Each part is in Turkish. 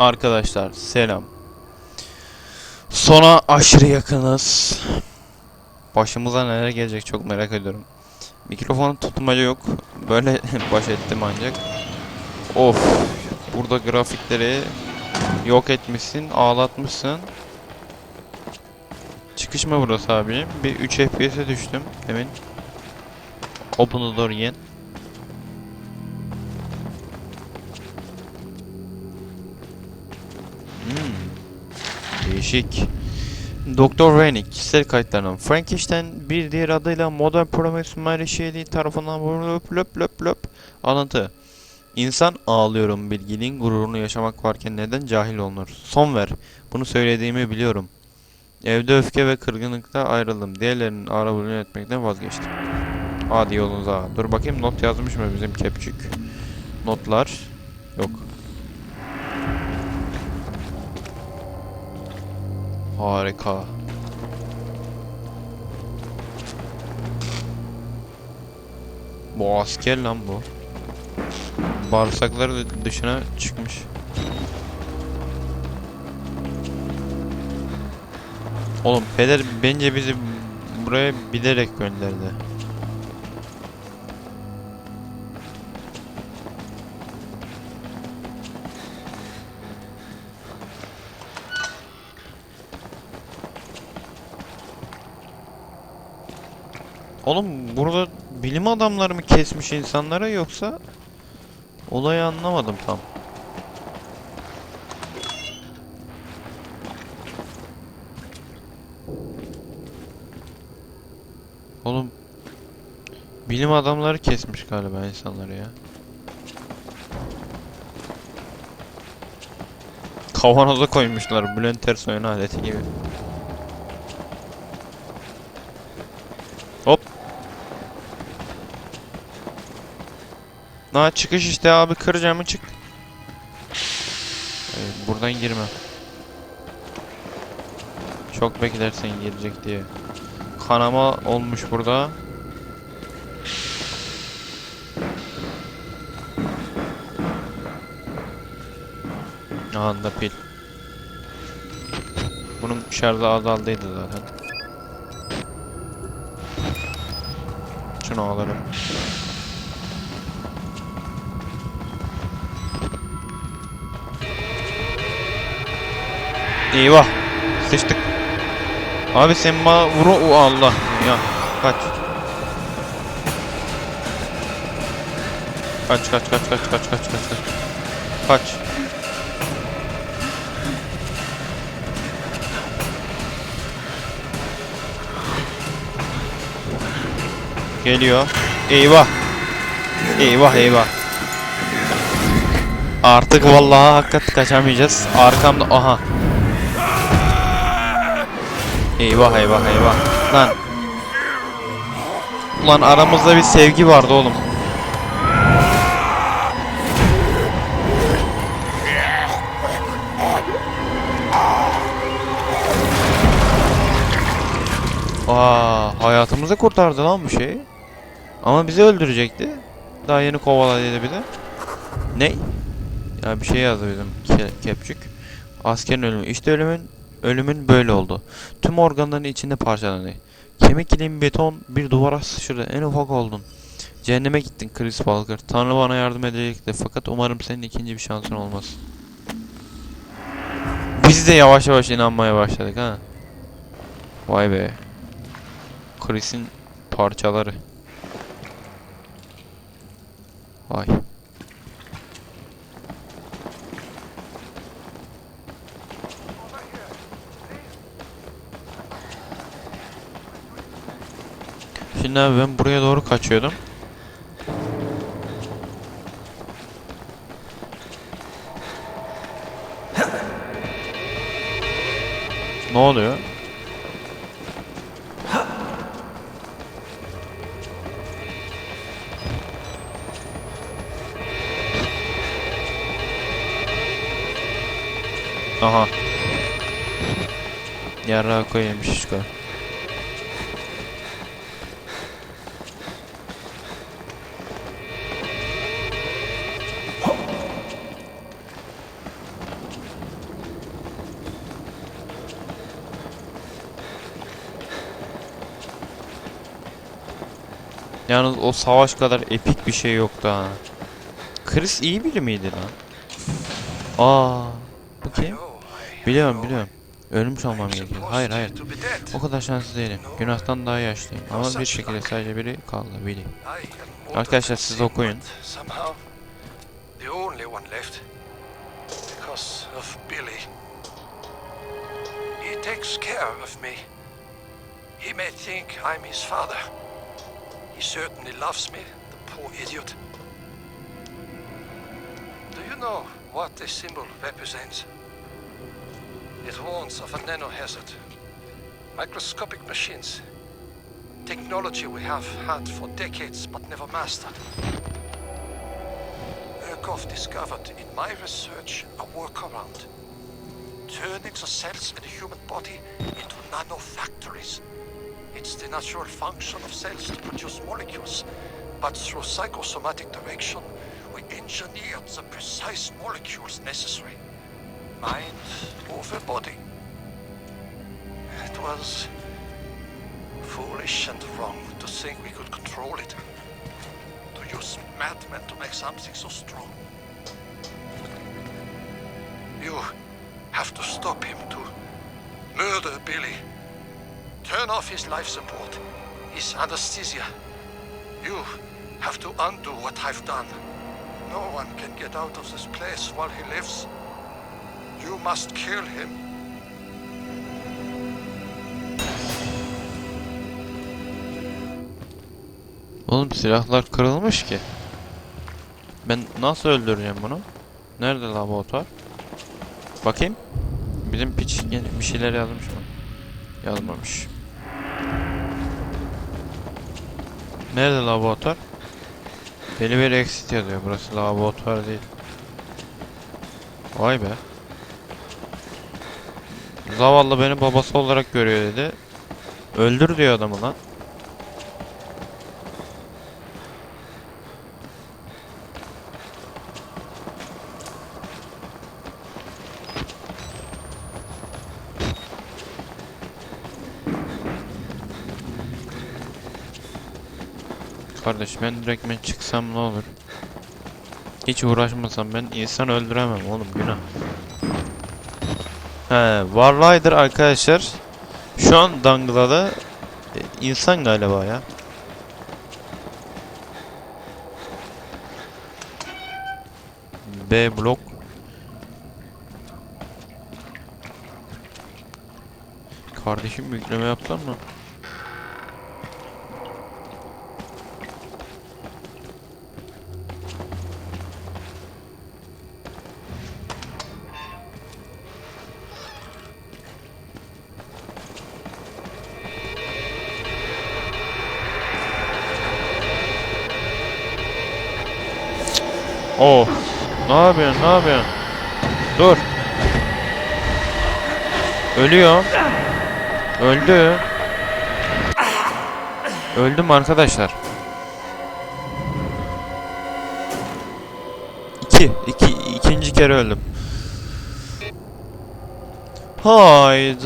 Arkadaşlar selam. Sona aşırı yakınız. Başımıza neler gelecek çok merak ediyorum. Mikrofonun tutmaca yok. Böyle baş ettim ancak. Of. Burada grafikleri yok etmişsin, ağlatmışsın. Çıkış mı burası abi? Bir 3 FPS'e düştüm demin. Open the door again. Değişik. Doktor Rennick kişisel kayıtlarından Frankenstein bir diğer adıyla Modern Prometheus Shelley tarafından löp löp löp löp alıntı. İnsan ağlıyorum bilginin gururunu yaşamak varken neden cahil olunur? Son ver. Bunu söylediğimi biliyorum. Evde öfke ve kırgınlıkta ayrıldım. Diğerlerinin arabuluğunu etmekten vazgeçtim. Hadi yolunuza. Dur bakayım not yazmış mı bizim kepçük? Notlar. Yok. Harika. Bu asker lan bu. Bağırsakları dı- dışına çıkmış. Oğlum peder bence bizi buraya bilerek gönderdi. Oğlum burada bilim adamları mı kesmiş insanlara yoksa olayı anlamadım tam. Oğlum bilim adamları kesmiş galiba insanları ya. Kavanoza koymuşlar Bülent Ersoy'un aleti gibi. Na çıkış işte abi kır camı çık. Evet, buradan girme. Çok beklersen girecek diye. Kanama olmuş burada. Anda pil. Bunun şarjı azaldıydı zaten. Şunu alırım. Eyvah. Sıçtık. Abi sen bana vur o Allah ya. Kaç. Kaç kaç kaç kaç kaç kaç kaç kaç. Kaç. Geliyor. Eyvah. Eyvah eyvah. Artık vallahi hakikat kaçamayacağız. Arkamda aha. Eyvah eyvah eyvah. Lan. Ulan aramızda bir sevgi vardı oğlum. Aa, hayatımızı kurtardı lan bu şey. Ama bizi öldürecekti. Daha yeni kovaladıydı bir de. Ne? Ya bir şey yazdı bizim ke kepçük. Askerin ölümü. İşte ölümün ölümün böyle oldu. Tüm organların içinde parçalandı. Kemik ilim beton bir duvara sıçradı. En ufak oldun. Cehenneme gittin Chris Walker. Tanrı bana yardım edecekti. Fakat umarım senin ikinci bir şansın olmaz. Biz de yavaş yavaş inanmaya başladık ha. Vay be. Chris'in parçaları. Vay. Şimdi abi ben buraya doğru kaçıyordum. Ne oluyor? Aha. Yarrağı koyayım şişko. Yalnız o savaş kadar epik bir şey yoktu ha. Chris iyi biri miydi lan? Aa, bu kim? Biliyorum biliyorum. Ölmüş olmam gerekiyor. Hayır hayır. O kadar şanslı değilim. Günahtan daha yaşlıyım. Ama bir şekilde sadece biri kaldı. Morton Arkadaşlar siz okuyun. Billy. He takes care of me. He may think I'm his father. He certainly loves me, the poor idiot. Do you know what this symbol represents? It warns of a nanohazard. Microscopic machines. Technology we have had for decades but never mastered. Urkov discovered in my research a workaround. Turning the cells in the human body into nanofactories. It's the natural function of cells to produce molecules, but through psychosomatic direction, we engineered the precise molecules necessary. Mind over body. It was foolish and wrong to think we could control it. To use madmen to make something so strong. You have to stop him to murder Billy. Turn off his life support, his anesthesia. You have to undo what I've done. No one can get out of this place while he lives. You must kill him. Oğlum silahlar kırılmış ki. Ben nasıl öldüreceğim bunu? Nerede laboratuvar? Bakayım. Bizim piç bir şeyler yazmış mı? Yazmamış. Nerede laboratuvar? Beni bir exit yazıyor. Burası laboratuvar değil. Vay be. Zavallı beni babası olarak görüyor dedi. Öldür diyor adamı lan. Kardeş ben direkt ben çıksam ne olur? Hiç uğraşmasam ben insan öldüremem oğlum günah. He, Warrider arkadaşlar. Şu an Dangla'da e, insan galiba ya. B blok. Kardeşim yükleme yaptılar mı? Oh. Ne yapıyorsun? Ne yapıyorsun? Dur. Ölüyor. Öldü. Öldüm arkadaşlar. İki. iki ikinci kere öldüm. Haydi.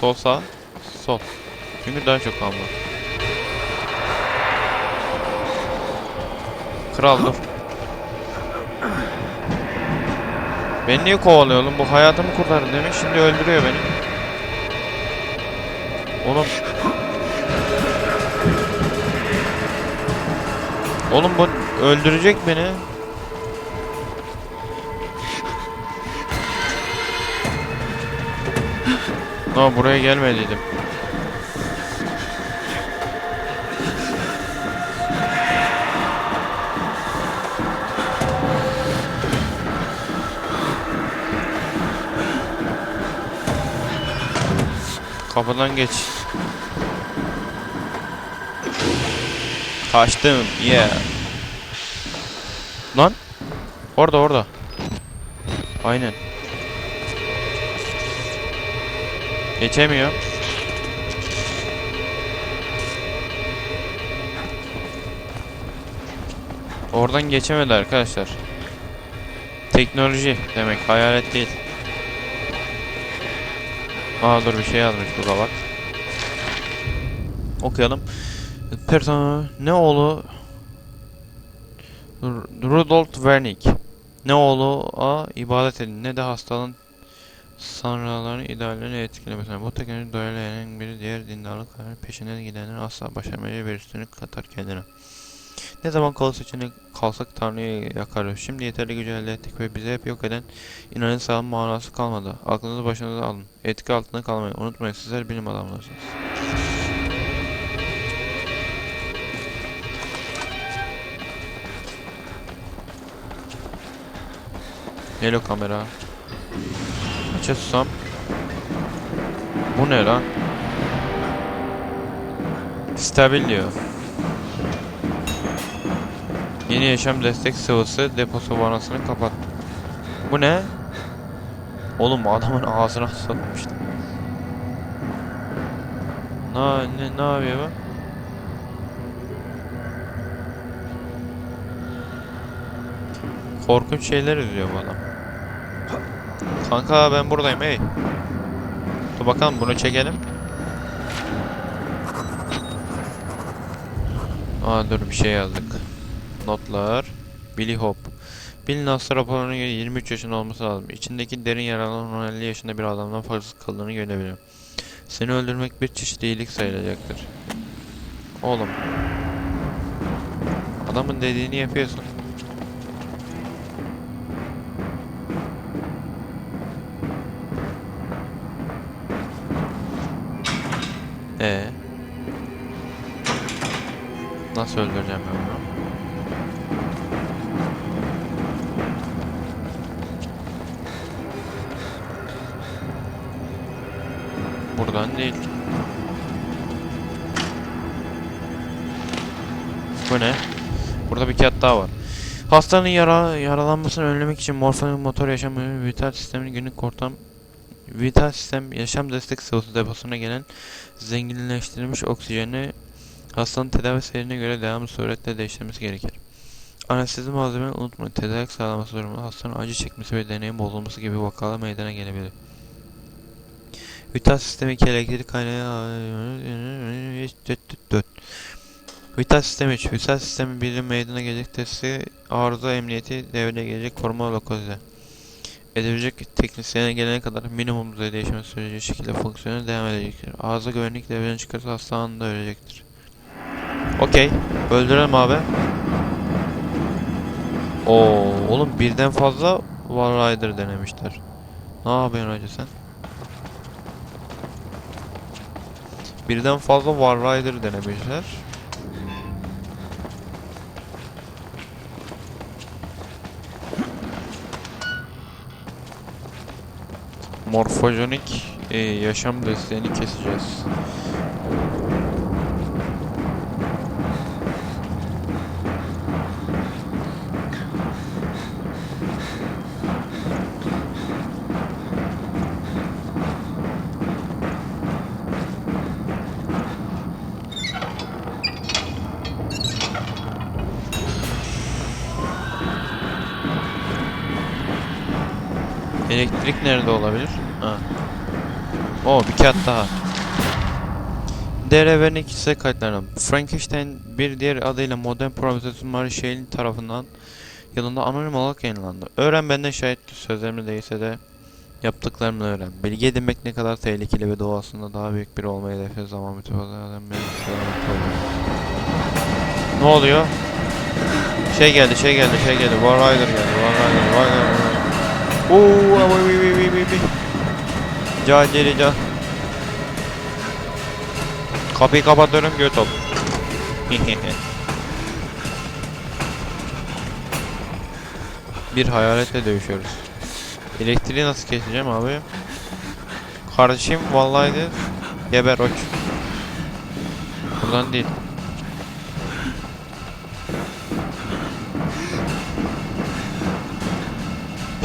Sol sağ. Sol. Çünkü daha çok kan var. Kral dur. Beni niye kovalıyor oğlum? Bu hayatımı kurtardı demiş. Şimdi öldürüyor beni. Oğlum. Oğlum bu öldürecek beni. No buraya gelmediydim. Kapıdan geç. Kaçtım. Yeah. Lan. Orada orada. Aynen. Geçemiyor. Oradan geçemedi arkadaşlar. Teknoloji demek hayalet değil. Aa dur bir şey yazmış burada bak. Okuyalım. Person ne oğlu R- Rudolf Wernick ne oğlu a ibadet edin ne de hastalığın sanrıların ideallerini etkilemesine. Bu teknoloji doyalayan biri diğer dindarlıkların peşinden gidenlerin asla başarmayı bir üstünlük katar kendine. Ne zaman kol seçenek kalsak Tanrı'yı yakarız. Şimdi yeterli gücü elde ettik ve bizi hep yok eden inanın sağlam manası kalmadı. Aklınızı başınıza alın. Etki altında kalmayın. Unutmayın sizler bilim adamlarısınız. Hello kamera. Açarsam. Bu ne lan? Stabil diyor. Yeni yaşam destek sıvısı deposu vanasını kapat. Bu ne? Oğlum adamın ağzına sokmuştu. Na ne ne yapıyor bu? Korkunç şeyler izliyor bu adam. Kanka ben buradayım hey. Dur bakalım bunu çekelim. Aa dur bir şey yazdık. Notlar. Billy Hop. Bill Nasr raporuna göre 23 yaşında olması lazım. İçindeki derin yaraların 50 yaşında bir adamdan farksız kıldığını görebilirim. Seni öldürmek bir çeşit iyilik sayılacaktır. Oğlum. Adamın dediğini yapıyorsun. Ee. Nasıl öldüreceğim ben bunu? Buradan değil. Bu ne? Burada bir kağıt daha var. Hastanın yara, yaralanmasını önlemek için morfin motor yaşam vital sistemin günlük ortam vital sistem yaşam destek sıvısı deposuna gelen zenginleştirilmiş oksijeni hastanın tedavi seyrine göre devamlı suretle değiştirmesi gerekir. Anestezi malzemelerini unutmayın. Tedarik sağlaması durumunda hastanın acı çekmesi ve deneyin bozulması gibi vakalar meydana gelebilir. Vital sistemi iki elektrik kaynağı Vital sistem 3. Vital sistemin biri meydana gelecek testi arıza emniyeti devreye gelecek koruma lokalize. Edebilecek teknisyene gelene kadar minimum düzeyde değişme süreci şekilde fonksiyona devam edecektir. Arıza güvenlik devreden çıkarsa hasta anında ölecektir. Okey. Öldürelim abi. Oo, oğlum birden fazla War Rider denemişler. Ne yapıyorsun hacı sen? Birden fazla War Rider denemişler. Morfojenik e, yaşam desteğini keseceğiz. Elektrik nerede olabilir? Ha. O bir kağıt daha. DRV'nin kişisel kayıtlarına Frankenstein bir diğer adıyla Modern Prometheus Mary Shelley tarafından yılında anonim olarak yayınlandı. Öğren benden şahit sözlerimle değilse de yaptıklarımla öğren. Bilgi edinmek ne kadar tehlikeli ve doğasında daha büyük biri olmayı hedefle zaman mütevazı Ne oluyor? Şey geldi, şey geldi, şey geldi. War geldi. War Rider. Oo, vay vay vay vay vay. Can geri can. Kapıyı kapatıyorum göt ol. Bir hayaletle dövüşüyoruz. Elektriği nasıl keseceğim abi? Kardeşim vallahi de geber oç. Buradan değil.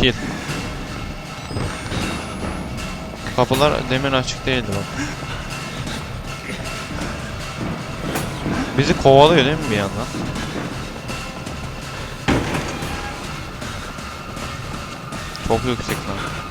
Kill. Kapılar demin açık değildi bak. Bizi kovalıyor değil mi bir yandan? Çok yüksek lan.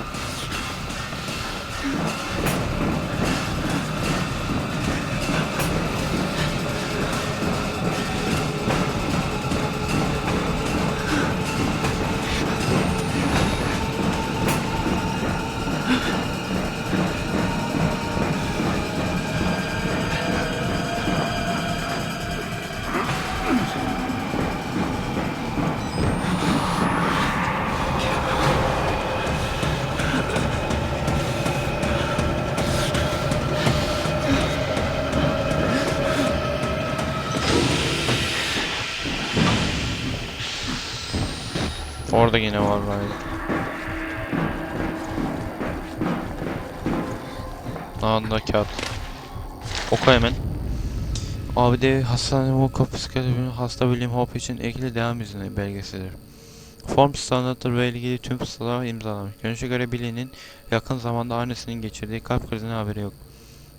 Orada yine var Ryder. Anında kağıt. Oku hemen. Abi de hastane bu kapısı kalemi hasta William Hope için ekli devam izni belgesidir. Form standarttır ve ilgili tüm fıstalar imzalanmış. Görünüşe göre Billy'nin yakın zamanda annesinin geçirdiği kalp krizine haberi yok.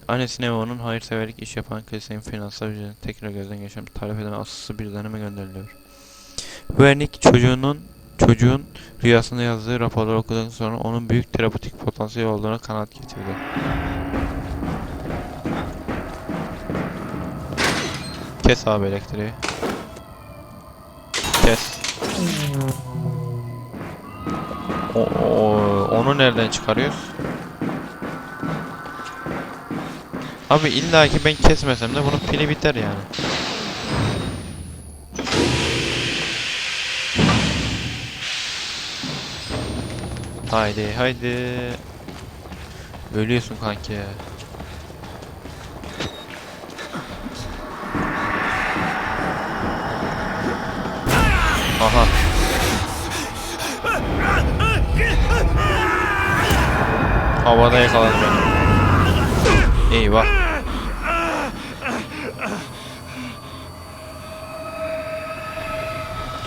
Annesine ve onun hayırseverlik iş yapan kilisenin finansal ücretini tekrar gözden geçirip talep eden asılsız bir deneme gönderiliyor. Wernick çocuğunun çocuğun rüyasında yazdığı raporları okuduktan sonra onun büyük terapötik potansiyeli olduğuna kanaat getirdi. Kes abi elektriği. Kes. O- onu nereden çıkarıyoruz? Abi illa ki ben kesmesem de bunun pili biter yani. Haydi haydi. Ölüyorsun kanki. Aha. Havada yakaladı beni. Eyvah.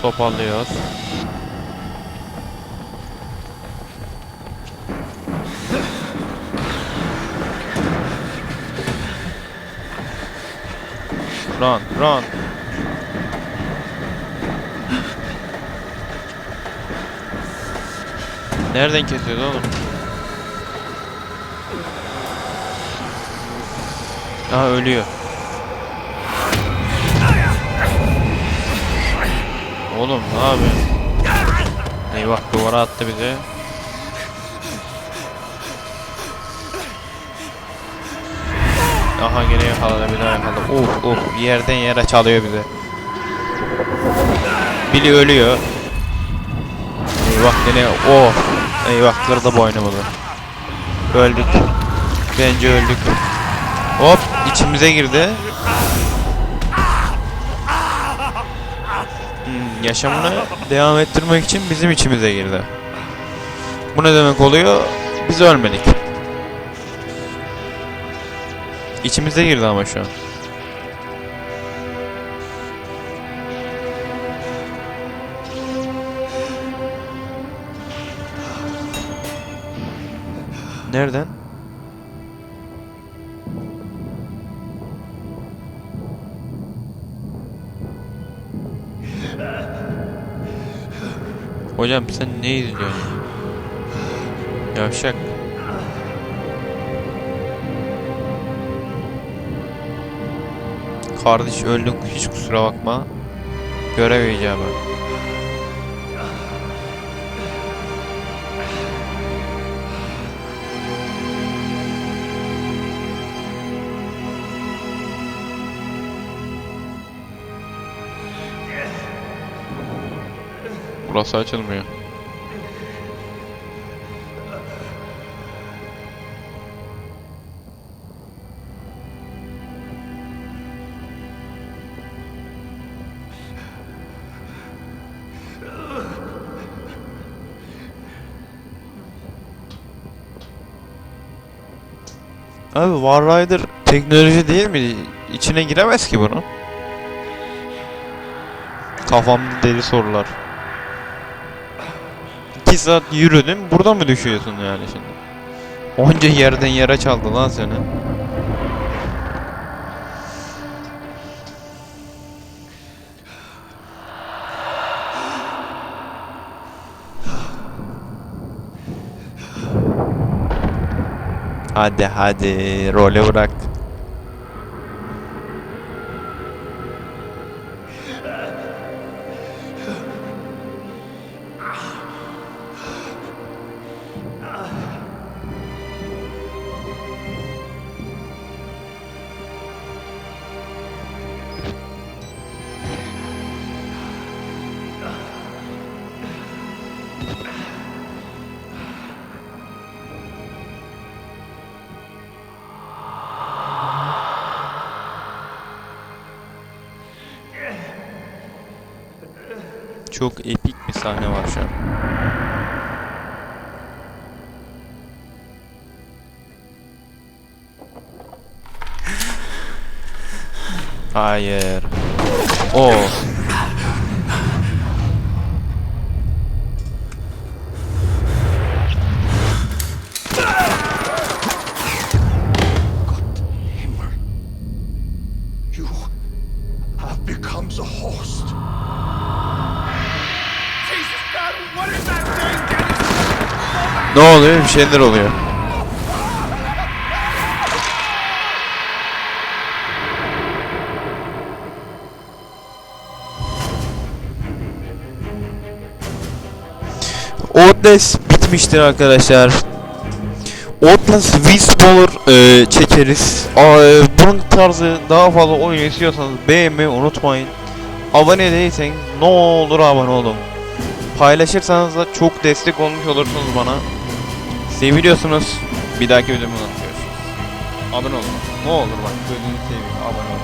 Toparlıyoruz. Run, run. Nereden kesiyordu oğlum? Ha ölüyor. Oğlum ne yapıyorsun? Eyvah duvara attı bizi. Aha gene yakaladı bir daha yakaladı. Uf uf yerden yere çalıyor bize. Billy ölüyor. Eyvah gene of. Eyvah kırdı boynumuzu. Öldük. Bence öldük. Hop içimize girdi. Hmm, yaşamını devam ettirmek için bizim içimize girdi. Bu ne demek oluyor? Biz ölmedik. İçimize girdi ama şu an. Nereden? Hocam sen ne izliyorsun? Yavşak. Kardeş öldün hiç kusura bakma. Görev icabı. Burası açılmıyor. Abi War Rider teknoloji değil mi? İçine giremez ki bunu. Kafamda deli sorular. 2 saat yürüdün burada mı düşüyorsun yani şimdi? Onca yerden yere çaldı lan seni. Hadi hadi role bırak. Çok epik bir sahne var şu an. Hayır. O. Ne oluyor? Bir şeyler oluyor. Outlast bitmiştir arkadaşlar. Outlast Whisperer e, çekeriz. Aa, e, bunun tarzı daha fazla oyun istiyorsanız beğenmeyi unutmayın. Abone değilseniz ne olur abone olun. Paylaşırsanız da çok destek olmuş olursunuz bana. Seviliyorsunuz. Bir dahaki videomda görüşürüz. Abone olun. Ne olur bak gözünü seveyim abone olun.